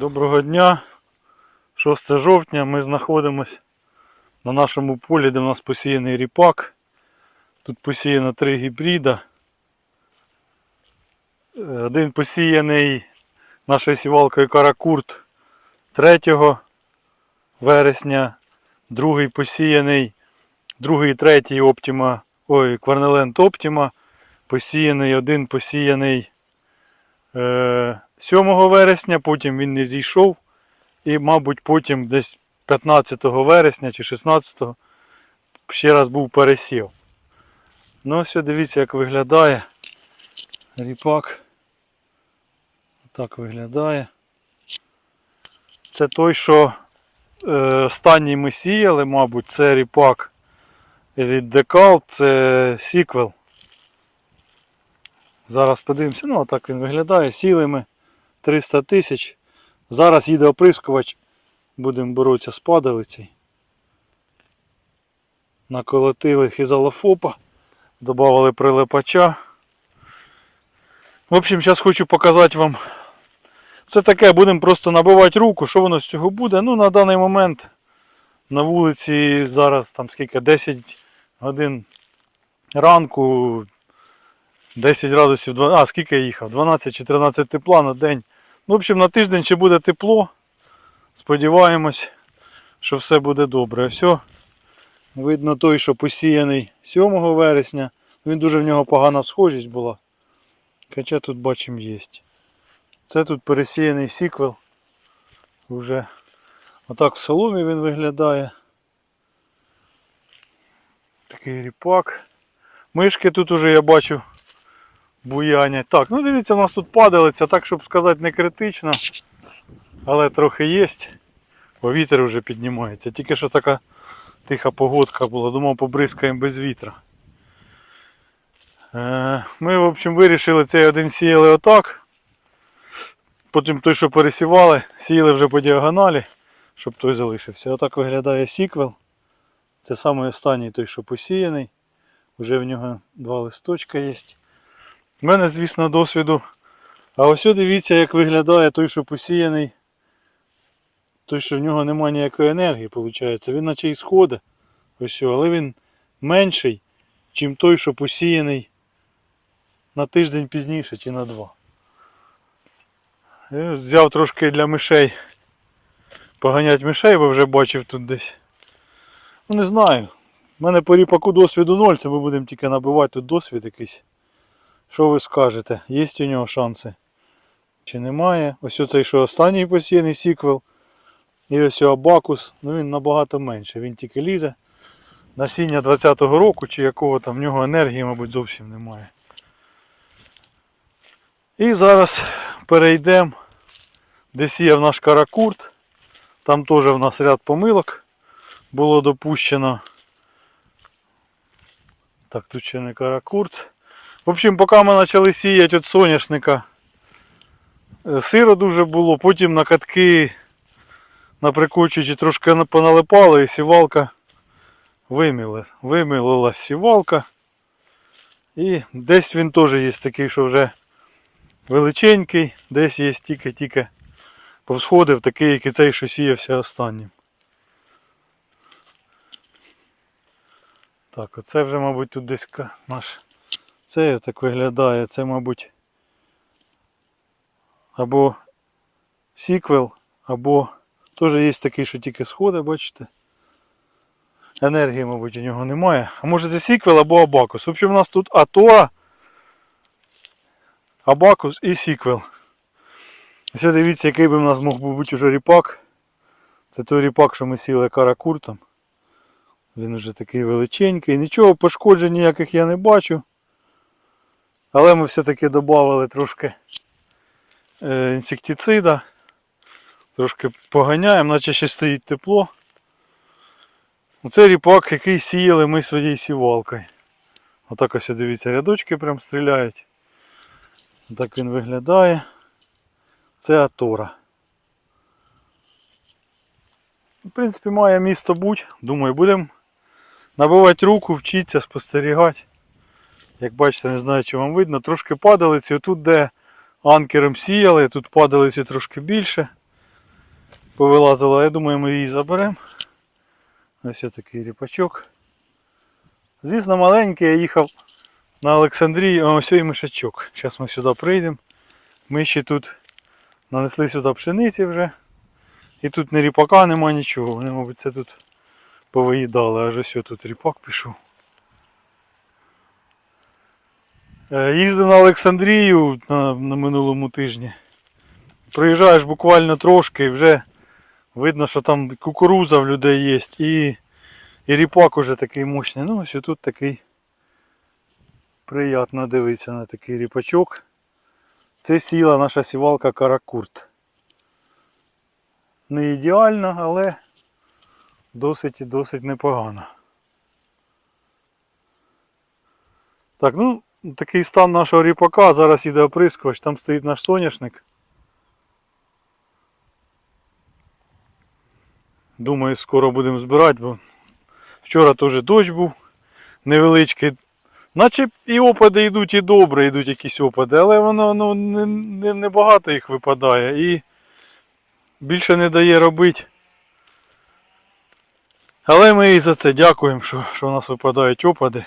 Доброго дня. 6 жовтня ми знаходимося на нашому полі, де в нас посіяний ріпак. Тут посіяно три гібрида. Е, Один посіяний нашою сівалкою Каракурт 3 вересня, другий посіяний, другий і третій Optima, ой, Кварнеленд Optima, посіяний, один посіяний е, 7 вересня, потім він не зійшов. І, мабуть, потім десь 15 вересня чи 16 ще раз був пересів. Ну, ось дивіться, як виглядає ріпак. Так виглядає. Це той, що е, останній ми сіяли, мабуть, це ріпак від Декал, це сіквел. Зараз подивимося, ну отак він виглядає. Сіли ми 300 тисяч. Зараз їде оприскувач. Будемо боротися з падалицею. Наколотили хізалофопа, додали прилипача. В общем, зараз хочу показати вам. Це таке, будемо просто набивати руку, що воно з цього буде. Ну, на даний момент на вулиці зараз там скільки 10 годин ранку, 10 градусів, а скільки я їхав? 12 чи 13 тепла на день. Ну, в общем, на тиждень ще буде тепло. Сподіваємось, що все буде добре. Все. Видно той, що посіяний 7 вересня. Він дуже в нього погана схожість була. Хоча тут бачимо є. Це тут пересіяний сіквел. Уже отак в соломі він виглядає. Такий ріпак. Мишки тут уже я бачу буянять. Так, ну дивіться, у нас тут падалиця, так щоб сказати не критично. Але трохи є. Бо вітер вже піднімається. Тільки що така тиха погодка була. Думав побризкаємо без вітра. Е, Ми, в общем, вирішили цей один сіяли отак. Потім той, що пересівали, сіяли вже по діагоналі, щоб той залишився. Отак виглядає сіквел. Це самий останній той, що посіяний. Вже в нього два листочка є. У мене, звісно, досвіду. А ось дивіться, як виглядає той, що посіяний. Той, що в нього немає ніякої енергії, виходить. Він наче і сходить. Ось, але він менший, ніж той, що посіяний на тиждень пізніше чи на два. Я взяв трошки для мишей. Поганять мишей, бо вже бачив тут десь. Ну не знаю. У мене по ріпаку досвіду ноль, це ми будемо тільки набивати тут досвід якийсь. Що ви скажете? Є у нього шанси? Чи немає? Ось оцей що останній посіяний сіквел. І ось абакус, ну він набагато менше. Він тільки лізе. Насіння 20-го року чи якого там в нього енергії, мабуть, зовсім немає. І зараз перейдемо, де сіяв наш каракурт. Там теж в нас ряд помилок було допущено. Так, тут ще не каракурт. В общем, поки ми почали сіяти від соняшника, е, сиро дуже було, потім на катки на трошки поналипало і сівалка виміла. Вимілилась сівалка. І десь він теж є такий, що вже величенький, десь є тільки-тільки повсходив, такий, як і цей, що сіявся останнім. Так, оце вже, мабуть, тут десь наш. Це так виглядає, це, мабуть, або сіквел, або теж є такий, що тільки сходить, бачите. Енергії, мабуть, у нього немає. А може це сіквел або абакус. В общем, у нас тут Атора, абакус і сіквел. Ось дивіться, який би в нас мог бути уже ріпак. Це той ріпак, що ми сіли каракуртом. Він вже такий величенький. Нічого пошкоджень ніяких я не бачу. Але ми все-таки додали трошки е, інсектицида. Трошки поганяємо, наче ще стоїть тепло. Оце ріпак, який сіяли ми своєю сівалкою. Отак ось дивіться, рядочки прям стріляють. Так він виглядає. Це Атора. В принципі, має місто бути. Думаю, будемо набивати руку, вчитися, спостерігати. Як бачите, не знаю, чи вам видно, трошки падалиці. Отут, де анкером сіяли, тут падалиці трошки більше. повилазила. Я думаю, ми її заберемо. Ось такий ріпачок. Звісно, маленький, я їхав на Олександрію, ось і мишачок. Зараз ми сюди прийдемо. Ми ще тут нанесли сюди пшениці вже. І тут не ріпака, нема нічого. Вони, мабуть, це тут повиїдали, аж ось тут ріпак пішов. Е, Їздив на Олександрію на, на минулому тижні. Проїжджаєш буквально трошки і вже видно, що там кукуруза в людей є і, і ріпак уже такий мощний. Ну ось тут такий приємно дивитися на такий ріпачок. Це сіла наша сівалка Каракурт. Не ідеальна, але досить і досить непогана. Так, ну, такий стан нашого ріпака. Зараз іде оприскувач, там стоїть наш соняшник. Думаю, скоро будемо збирати, бо вчора теж дощ був невеличкий. Наче і опади йдуть, і добре йдуть якісь опади, але воно ну, не, не, не багато їх випадає і більше не дає робити. Але ми і за це дякуємо, що, що у нас випадають опади.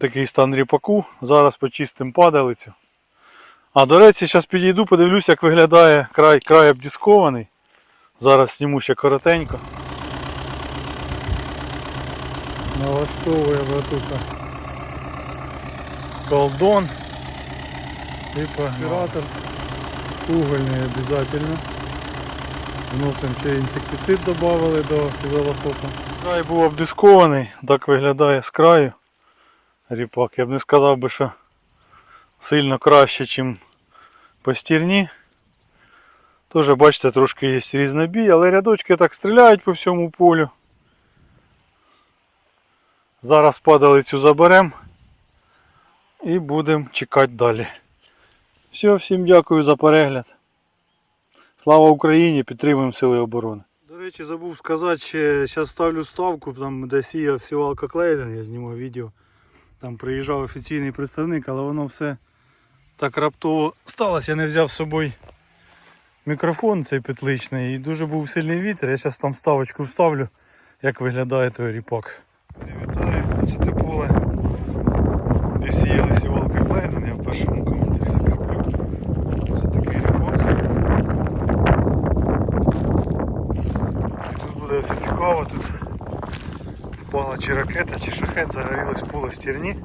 Такий стан ріпаку. Зараз почистимо падалицю. А до речі, зараз підійду, подивлюся, як виглядає край, край обдіскований. Зараз зніму ще коротенько. Налаштовує братуха колдон. Типа оператор. Угольний обов'язково. Вносимо ще інсектицид додали до фізолофопа. Край був обдискований, так виглядає з краю. Ріпак. Я б не сказав би, що сильно краще, ніж по стірні. Теж бачите, трошки є різнобій, але рядочки так стріляють по всьому полю. Зараз падалицю заберемо і будемо чекати далі. Все, всім дякую за перегляд. Слава Україні! Підтримуємо Сили оборони. До речі, забув сказати, ще зараз ставлю ставку, там де сіяв сівалка Клейден, я знімав відео. Там приїжджав офіційний представник, але воно все так раптово сталося. Я не взяв з собою мікрофон цей петличний і дуже був сильний вітер. Я зараз там ставочку вставлю, як виглядає той ріпак. Вітаю, це те поле. Де сіяли сівалка Клейден, я в першому коментарі закріплю. Це такий ріпак. І тут буде все цікаво, тут впала чи ракета, чи шахет, загорілось поле стірні.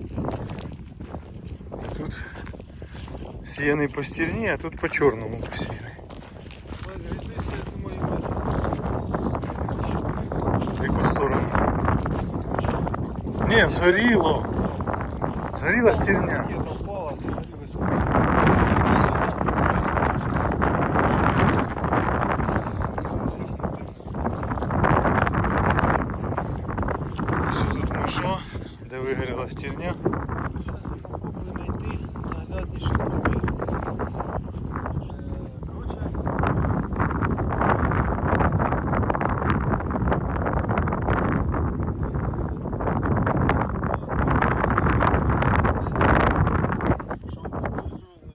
Тут сіяний по стірні, а тут по чорному посіяний. В яку сторону? Ні, згоріло. Згоріла стірня. Миша,